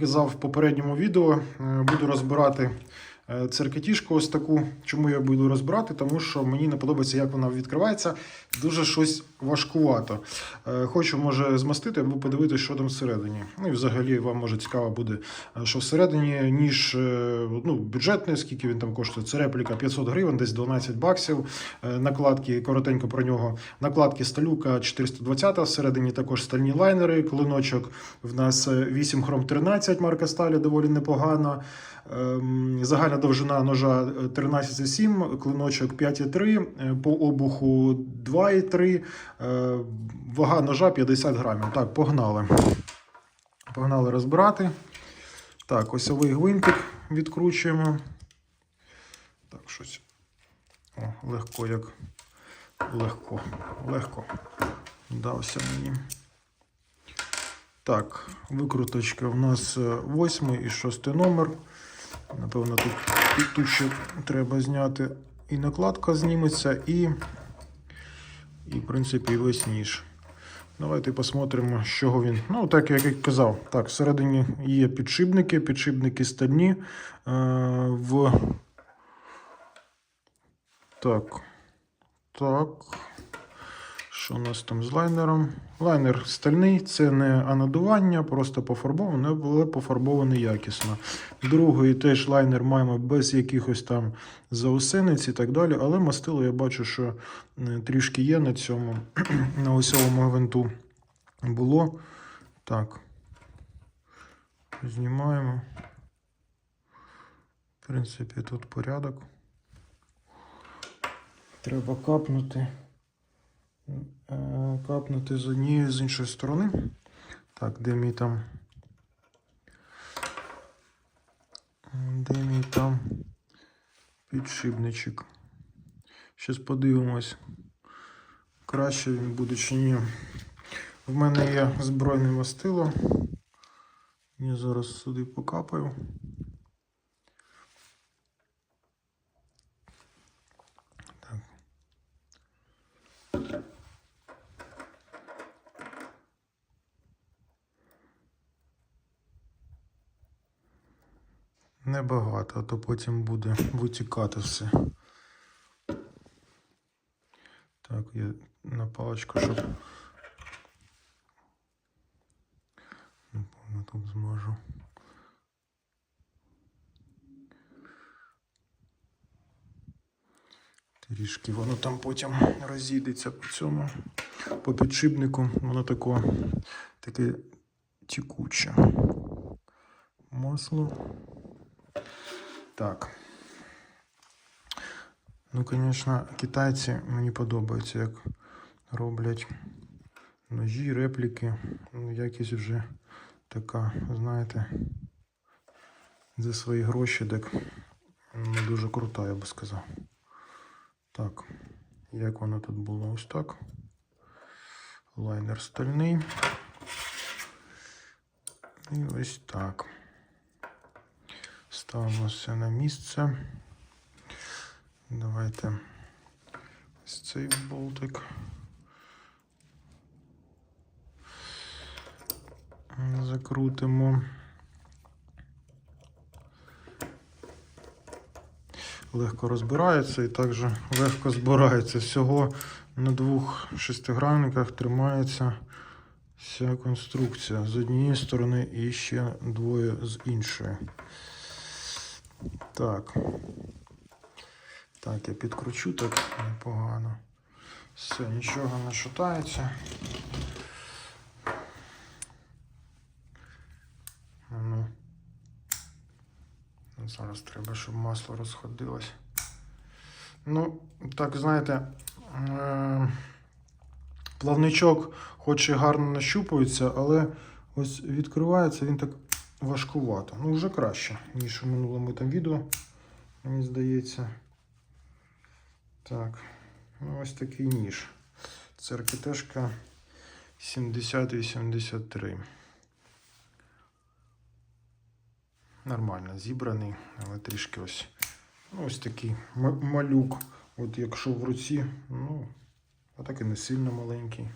Казав в попередньому відео, е, буду розбирати е, ось таку. Чому я буду розбирати? Тому що мені не подобається, як вона відкривається. Дуже щось важкувато. Е, Хочу, може, змастити або подивитися, що там всередині. Ну і взагалі вам може цікаво буде, е, що всередині, ніж ну, бюджетний, скільки він там коштує. Це репліка 500 гривень, десь 12 баксів. Накладки, коротенько про нього. Накладки сталюка 420, всередині також стальні лайнери, клиночок в нас е, 8 хром 13 марка сталі, доволі непогана. Ем, Загальна довжина ножа е, 13,7, клиночок 5,3, е, по обуху 2,3, е, вага ножа 50 грамів. Так, погнали. Погнали розбирати. Так, осьовий гвинтик відкручуємо. Так, щось. О, легко як. Легко. Легко. Дався мені. Так, викруточка у нас 8 і 6 номер. Напевно, тут, тут, ще треба зняти і накладка зніметься, і, і в принципі, і весь ніж. Давайте посмотримо, з чого він. Ну, так як я казав, так, всередині є підшипники, підшипники стальні. Е, в... Так. Так. Що у нас там з лайнером? Лайнер стальний, це не анодування, просто пофарбований, але пофарбований якісно. Другий теж лайнер маємо без якихось там заусениць і так далі. Але мастило я бачу, що е, трішки є на цьому, на осьовому гвинту було. Так. Знімаємо. В принципі, тут порядок. Треба капнути. Е, Капнути з однієї з іншої сторони. Так, де мій там. Де мій там підшипничок. Щас подивимось, краще він буде чи ні. В мене є збройне мастило. Я зараз сюди покапаю. Небагато, а то потім буде витікати все. Так, я на паличку, щоб. Напевно, тут зможу. Трішки воно там потім розійдеться по цьому, по підшипнику. Воно тако, таке тікуче. Масло. Так. Ну, звісно, китайці мені подобаються, як роблять ножі, репліки. Ну, якість вже така, знаєте, за свої гроші, так не дуже крута, я би сказав. Так, як воно тут було ось так. Лайнер стальний. І ось так. Ставимо все на місце. Давайте ось цей болтик. Закрутимо. Легко розбирається і також легко збирається. Всього на двох шестигранниках тримається вся конструкція з однієї сторони і ще двоє з іншої. Так. Так, я підкручу так непогано. Все, нічого не шатається. Ну. Зараз треба, щоб масло розходилось. Ну, так, знаєте, е- плавничок хоч і гарно нащупується, але ось відкривається він так важкувато. Ну, вже краще, ніж у минулому там відео, мені здається. Так, ну ось такий ніж. Це аркетешка 7083. Нормально зібраний, але трішки ось. Ну, ось такий малюк. От якщо в руці, ну, а так і не сильно маленький.